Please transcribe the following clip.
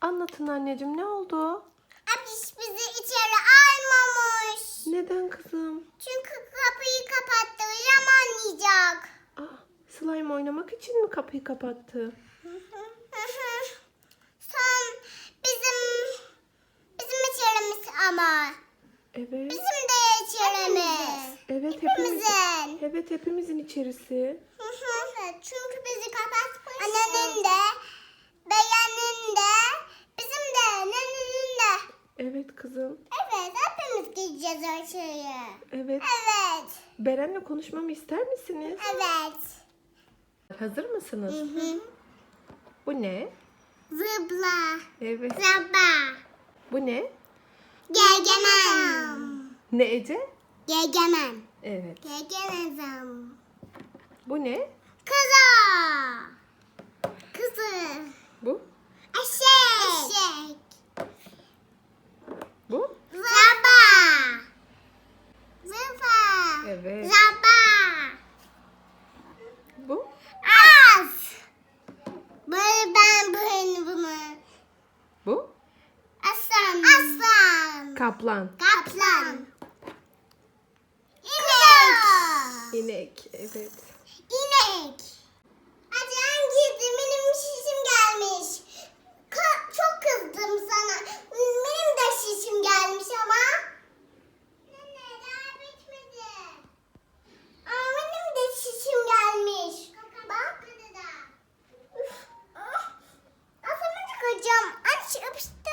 Anlatın anneciğim ne oldu? Abiş bizi içeri almamış. Neden kızım? Çünkü kapıyı kapattı. Yamanlayacak. Ah, slime oynamak için mi kapıyı kapattı? Son bizim bizim içerimiz ama. Evet. Bizim de içerimiz. Evet hepimiz. Hepimizin. Evet hepimizin içerisi. Evet, çünkü bizi kapatmış. Annenin de, beyanın da, bizim de, nenenin de. Evet kızım. Evet, hepimiz gideceğiz aşağıya. Evet. Evet, Beren'le konuşmamı ister misiniz? evet. Hazır mısınız? Bu ne? Zıpla, Evet. zıpla. Bu ne? Gegemen. Ne Ece? Gegemen. Evet. Gegemen. Bu ne? Kıza. Kızı. Bu? Eşek. Eşek. Bu? Zaba. Zıpa. Evet. Zaba. Bu? Az. Böyle ben böyle bunu. Bu? Aslan. Aslan. Kaplan. Kaplan. İnek. İnek. Evet. Aç, ıpştı.